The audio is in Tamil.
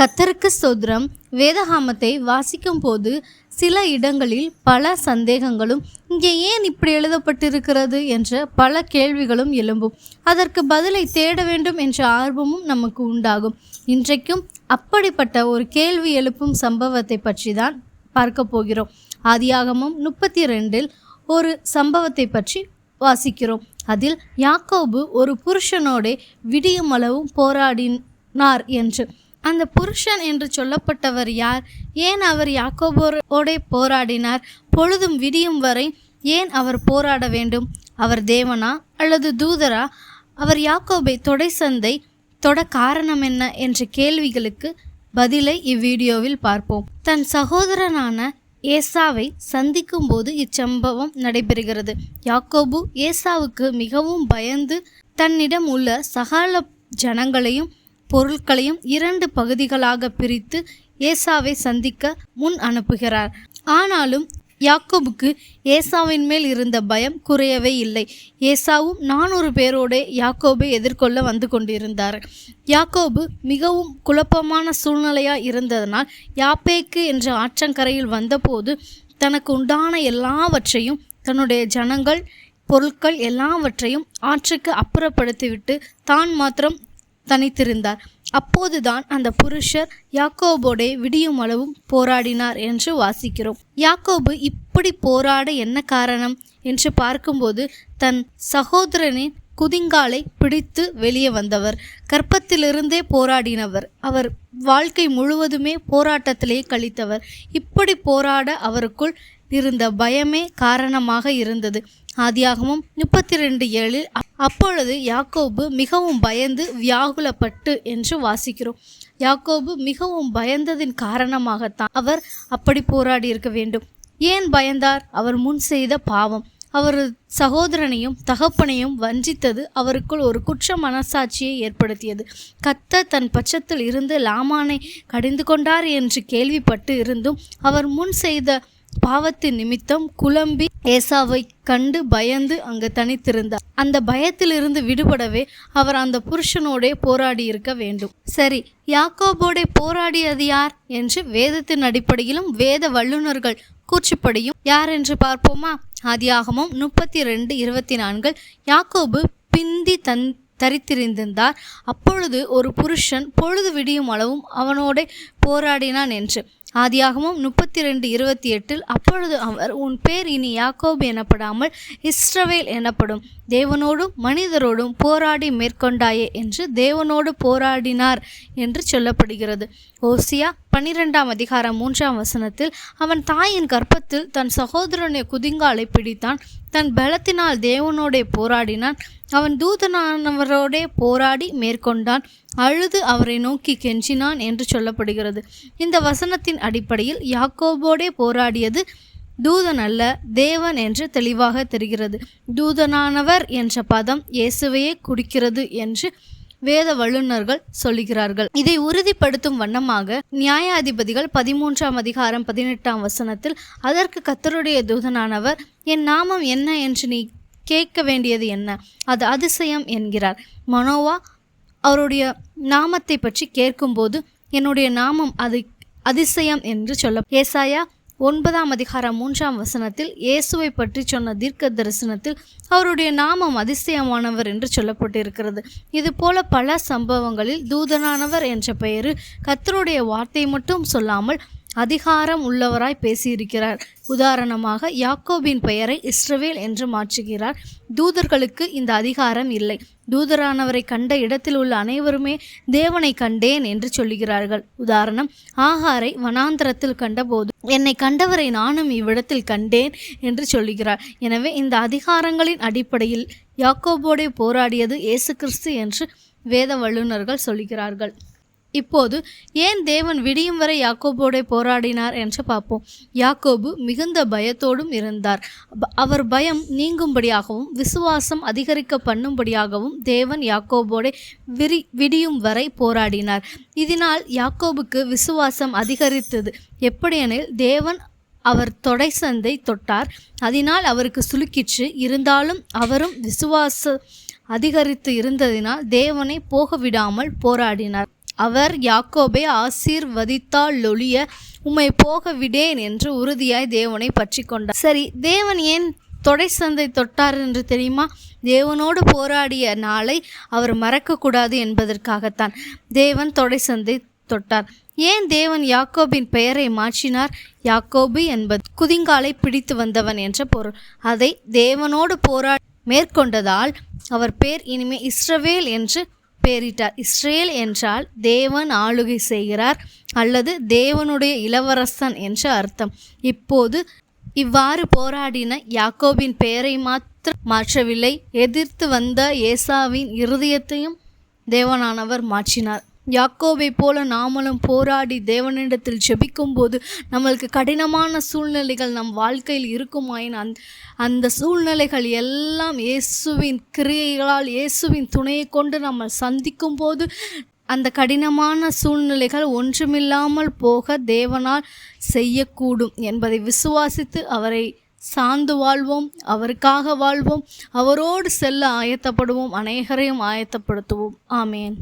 கத்தருக்கு ஸ்தோத்திரம். வேதகாமத்தை வாசிக்கும் போது சில இடங்களில் பல சந்தேகங்களும் இங்கே ஏன் இப்படி எழுதப்பட்டிருக்கிறது? என்ற பல கேள்விகளும் எழும்பும். அதற்கு பதிலை தேட வேண்டும் என்ற ஆர்வமும் நமக்கு உண்டாகும். இன்றைக்கும் அப்படிப்பட்ட ஒரு கேள்வி எழுப்பும் சம்பவத்தை பற்றி தான் பார்க்க போகிறோம். ஆதியாகமும் முப்பத்தி ரெண்டில் ஒரு சம்பவத்தை பற்றி வாசிக்கிறோம். அதில் யாக்கோபு ஒரு புருஷனோடே விடியும் அளவும் போராடினார் என்று. அந்த புருஷன் என்று சொல்லப்பட்டவர் யார்? ஏன் அவர் யாக்கோபோடே போராடினார்? பொழுதும் விடியும் வரை ஏன் அவர் போராட வேண்டும்? அவர் தேவனா அல்லது தூதரா? அவர் யாக்கோபை தொடை சந்தை தொட காரணம் என்ன என்ற கேள்விகளுக்கு பதிலை இவ்வீடியோவில் பார்ப்போம். தன் சகோதரனான ஏசாவை சந்திக்கும் போது இச்சம்பவம் நடைபெறுகிறது. யாக்கோபு ஏசாவுக்கு மிகவும் பயந்து தன்னிடம் உள்ள சகல ஜனங்களையும் பொருட்களையும் இரண்டு பகுதிகளாக பிரித்து ஏசாவை சந்திக்க முன் அனுப்புகிறார். ஆனாலும் யாக்கோபுக்கு ஏசாவின் மேல் இருந்த பயம் குறையவே இல்லை. ஏசாவும் நானூறு பேரோடு யாக்கோபை எதிர்கொள்ள வந்து கொண்டிருந்தார். யாக்கோபு மிகவும் குழப்பமான சூழ்நிலையாக இருந்ததனால் யாப்பேக்கு என்ற ஆற்றங்கரையில் வந்தபோது தனக்கு உண்டான எல்லாவற்றையும் தன்னுடைய ஜனங்கள் பொருட்கள் எல்லாவற்றையும் ஆற்றுக்கு அப்புறப்படுத்திவிட்டு தான் மாத்திரம் தனித்திருந்தார். அப்போதுதான் அந்த புருஷர் யாக்கோபோடே விடியும் அளவும் போராடினார் என்று வாசிக்கிறோம். யாக்கோபு இப்படி போராட என்ன காரணம் என்று பார்க்கும்போது தன் சகோதரனின் குதிங்காலை பிடித்து வெளியே வந்தவர். கற்பத்திலிருந்தே போராடினவர். அவர் வாழ்க்கை முழுவதுமே போராட்டத்திலே கழித்தவர். இப்படி போராட அவருக்குள் இருந்த பயமே காரணமாக இருந்தது. ஆதியாகமும் முப்பத்தி ரெண்டு ஏழில் அப்பொழுது யாக்கோபு மிகவும் பயந்து வியாகுலப்பட்டு என்று வாசிக்கிறோம். யாக்கோபு மிகவும் பயந்ததின் காரணமாகத்தான் அவர் அப்படி போராடி இருக்க வேண்டும். ஏன் பயந்தார்? அவர் முன் செய்த பாவம். அவர் சகோதரனையும் தகப்பனையும் வஞ்சித்தது அவருக்குள் ஒரு குற்ற மனசாட்சியை ஏற்படுத்தியது. கத்த தன் பட்சத்தில் இருந்து லாமானை கடிந்து கொண்டார் என்று கேள்விப்பட்டு இருந்தும் அவர் முன் செய்த பாவத்து நிமித்தம் குழம்பி ஏசாவை கண்டு பயந்து அங்கு தனித்திருந்தார். அந்த பயத்திலிருந்து விடுபடவே அவர் அந்த புருஷனோடே போராடி இருக்க வேண்டும். சரி யாக்கோபோடே போராடியது யார்? என்று வேதத்தின் அடிப்படையிலும் வேத வல்லுநர்கள் கூற்றுப்படியும் யார் என்று பார்ப்போமா? ஆதியாகமும் முப்பத்தி ரெண்டு இருபத்தி நான்கு யாக்கோபு பிந்தி தன் தரித்திருந்தார் அப்பொழுது ஒரு புருஷன் பொழுது விடியும் அளவும் அவனோடே போராடினான் என்று. ஆதியாகமும் முப்பத்தி ரெண்டு இருபத்தி எட்டில் அப்பொழுது அவர் உன் பேர் இனி யாக்கோபு எனப்படாமல் இஸ்ரவேல் எனப்படும். தேவனோடும் மனிதரோடும் போராடி மேற்கொண்டாயே என்று தேவனோடு போராடினார் என்று சொல்லப்படுகிறது. ஓசியா பன்னிரெண்டாம் அதிகாரம் மூன்றாம் வசனத்தில் அவன் தாயின் கற்பத்தில் தன் சகோதரனை குதிங்காலை பிடித்தான். தன் பலத்தினால் தேவனோடே போராடினான். அவன் தூதனானவரோடே போராடி மேற்கொண்டான். அழுது அவரை நோக்கி கெஞ்சினான் என்று சொல்லப்படுகிறது. இந்த வசனத்தின் அடிப்படையில் யாக்கோபோடே போராடியது தூதன் அல்ல தேவன் என்று தெளிவாக தெரிகிறது. தூதனானவர் என்ற பதம் இயேசுவையே குடிக்கிறது என்று வேத வல்லுநர்கள் சொல்லுகிறார்கள். இதை உறுதிப்படுத்தும் வண்ணமாக நியாயாதிபதிகள் பதிமூன்றாம் அதிகாரம் பதினெட்டாம் வசனத்தில் அதற்கு கத்தருடைய தூதனானவர் என் நாமம் என்ன என்று நீ கேட்க வேண்டியது என்ன? அது அதிசயம் என்கிறார். மனோவா அவருடைய நாமத்தை பற்றி கேட்கும்போது என்னுடைய நாமம் அது அதிசயம் என்று சொல்ல ஏசாயா ஒன்பதாம் அதிகாரம் மூன்றாம் வசனத்தில் இயேசுவை பற்றி சொன்ன தீர்க்க தரிசனத்தில் அவருடைய நாமம் அதிசயமானவர் என்று சொல்லப்பட்டிருக்கிறது. இது போல பல சம்பவங்களில் தூதனானவர் என்ற பெயரு கத்தருடைய வார்த்தை மட்டும் சொல்லாமல் அதிகாரம் உள்ளவராய் பேசியிருக்கிறார். உதாரணமாக யாக்கோபின் பெயரை இஸ்ரவேல் என்று மாற்றுகிறார். தூதர்களுக்கு இந்த அதிகாரம் இல்லை. தூதரானவரை கண்ட இடத்தில் உள்ள அனைவருமே தேவனை கண்டேன் என்று சொல்லுகிறார்கள். உதாரணம் ஆகாரை வனாந்தரத்தில் கண்டபோது என்னை கண்டவரை நானும் இவ்விடத்தில் கண்டேன் என்று சொல்லுகிறார். எனவே இந்த அதிகாரங்களின் அடிப்படையில் யாக்கோபோடே போராடியது இயேசு கிறிஸ்து என்று வேத வல்லுநர்கள் சொல்லுகிறார்கள். இப்போது ஏன் தேவன் விடியும் வரை யாக்கோபோடே போராடினார் என்று பார்ப்போம். யாக்கோபு மிகுந்த பயத்தோடும் இருந்தார். அவர் பயம் நீங்கும்படியாகவும் விசுவாசம் அதிகரிக்க பண்ணும்படியாகவும் தேவன் யாக்கோபோடே விரி விடியும் வரை போராடினார். இதனால் யாக்கோபுக்கு விசுவாசம் அதிகரித்தது. எப்படியெனில் தேவன் அவர் தொடை சந்தை தொட்டார். அதனால் அவருக்கு சுலுக்கிச்சு இருந்தாலும் அவரும் விசுவாச அதிகரித்து இருந்ததினால் தேவனை போக விடாமல் போராடினார். அவர் யாக்கோபை ஆசீர்வதித்தாலொழிய உம்மை போக விடேன் என்று உறுதியாய் தேவனை பற்றி கொண்டார். சரி தேவன் ஏன் தொடை சந்தை தொட்டார் என்று தெரியுமா? தேவனோடு போராடிய நாளை அவர் மறக்கக்கூடாது என்பதற்காகத்தான் தேவன் தொடை சந்தை தொட்டார். ஏன் தேவன் யாக்கோபின் பெயரை மாற்றினார்? யாக்கோபு என்பது குதிங்காலை பிடித்து வந்தவன் என்ற பொருள். அதை தேவனோடு போரா மேற்கொண்டதால் அவர் பேர் இனிமே இஸ்ரவேல் என்று பெயரிட்டார் இஸ்ரேல் என்றால் தேவன் ஆளுகை செய்கிறார் அல்லது தேவனுடைய இளவரசன் என்று அர்த்தம். இப்போது இவ்வாறு போராடின யாக்கோபின் பெயரை மாத்திரம் மாற்றவில்லை. எதிர்த்து வந்த ஏசாவின் இருதயத்தையும் தேவனானவர் மாற்றினார். யாக்கோவை போல நாமளும் போராடி தேவனிடத்தில் ஜெபிக்கும் போது நம்மளுக்கு கடினமான சூழ்நிலைகள் நம் வாழ்க்கையில் இருக்குமாயின் அந் அந்த சூழ்நிலைகள் எல்லாம் இயேசுவின் கிரியைகளால் இயேசுவின் துணையை கொண்டு நம்ம சந்திக்கும் போது அந்த கடினமான சூழ்நிலைகள் ஒன்றுமில்லாமல் போக தேவனால் செய்யக்கூடும் என்பதை விசுவாசித்து அவரை சார்ந்து வாழ்வோம் அவருக்காக வாழ்வோம் அவரோடு செல்ல ஆயத்தப்படுவோம் அநேகரையும் ஆயத்தப்படுத்துவோம். ஆமேன்.